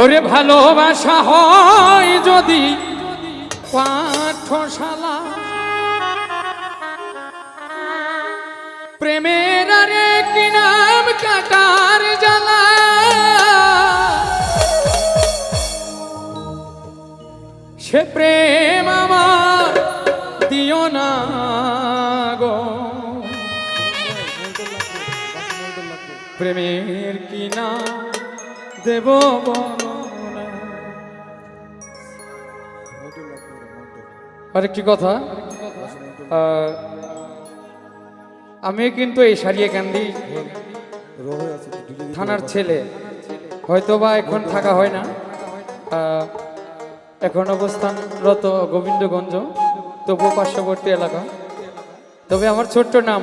ওরে ভালোবাসা হয় যদি পাঠশালা। প্রেমের আরে কি নাম কাটার জ্বালা। সে প্রেম আমার দিও না গো। প্রেমের কি না দেব বলো? আরেকটি কথা। আমি কিন্তু এই সারিয়ে কান্দি। থানার ছেলে। হয়তো বা এখন থাকা হয় না। এখন অবস্থানরত গোবিন্দগঞ্জ তবু পার্শ্ববর্তী এলাকা। তবে আমার ছোট্ট নাম,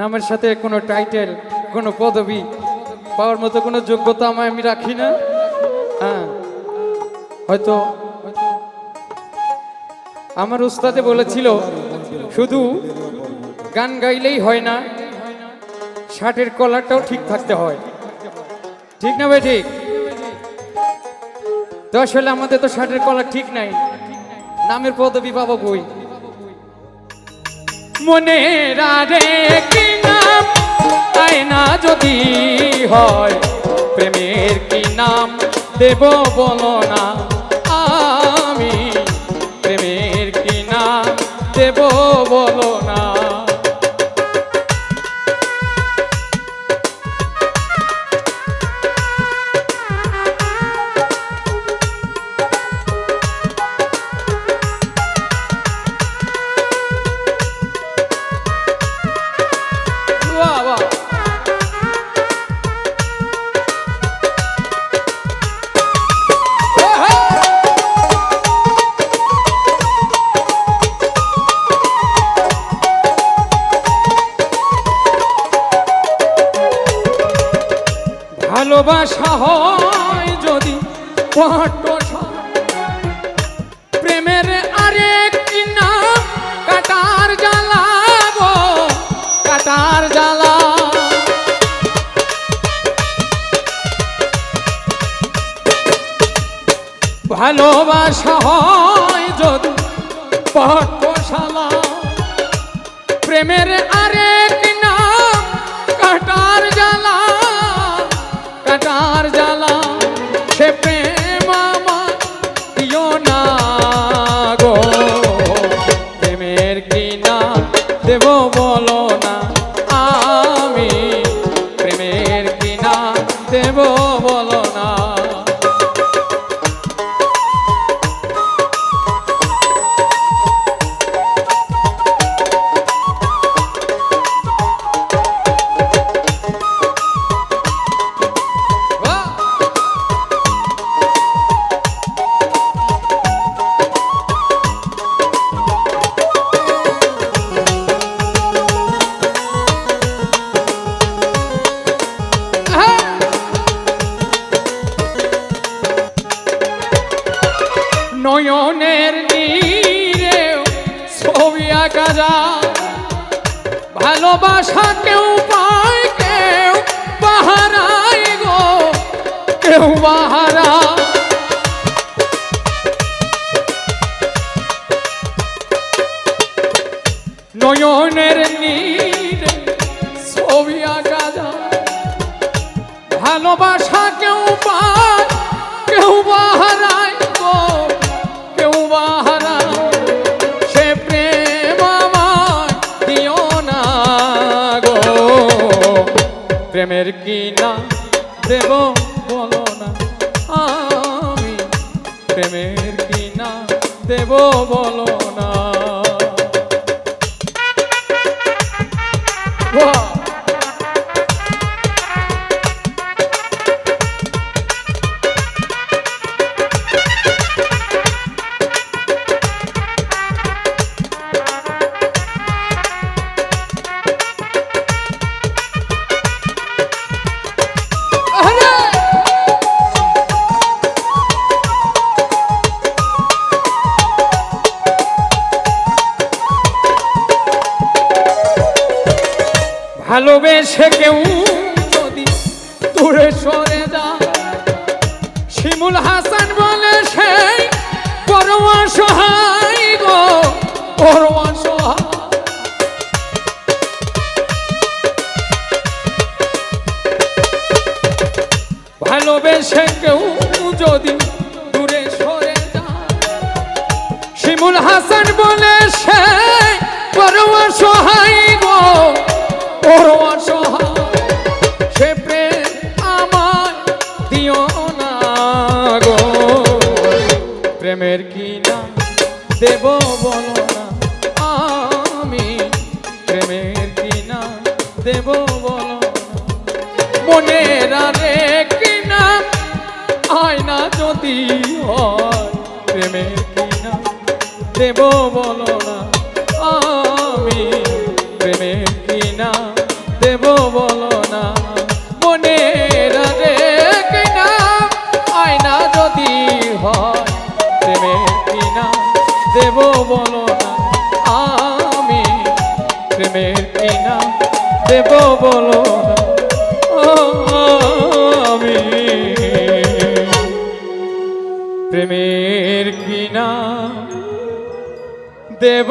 নামের সাথে কোনো টাইটেল কোনো পদবি, পাওয়ার মতো কোনো যোগ্যতা আমায় আমি রাখি না। হ্যাঁ হয়তো আমার উস্তাদে বলেছিল, শুধু গান গাইলেই হয় না, শার্টের কলারটাও ঠিক থাকতে হয়। ঠিক না ভাই ঠিক? তো আসলে আমাদের তো শার্টের কলার ঠিক নাই। নামের পদবি পাবো কই? মনে রারে কি নাম? আয়না যদি হয়, প্রেমের কি নাম? দেব বলো না। বলো না। ভালোবাসা হয় যদি প্রেমের আরেক কাটার জ্বালা গো, কাটার জ্বালা। ভালোবাসা হয় যদি পাঠশালা প্রেমের আরেক বলো ভালোবাসা কেউ পায় কেউ বাহারায় গো কেউ বাহারা নয়নের নীরে ছবি আঁকা যায় ভালোবাসা প্রেমের কি না দেব বলো না। আমি প্রেমের কি না দেব বলো না। ভালোবেসে কেউ যদি দূরে সরে যা শিমুল হাসান বলে সেই পরমা সহায় গো পরমা সহায়। ভালোবেসে কেউ যদি দূরে সরে যা শিমুল হাসান বলে সে পরমা সহায় প্রেমের কি নাম দেব বলো না, আমি প্রেমের কি নাম দেব বলো না, মনের আরে কি নাম আয়না যদি হয় প্রেমের কি নাম দেব বলো না দেব বলো না আমি প্রেমের কিনা দেব বলো আমি প্রেমের কিনা দেব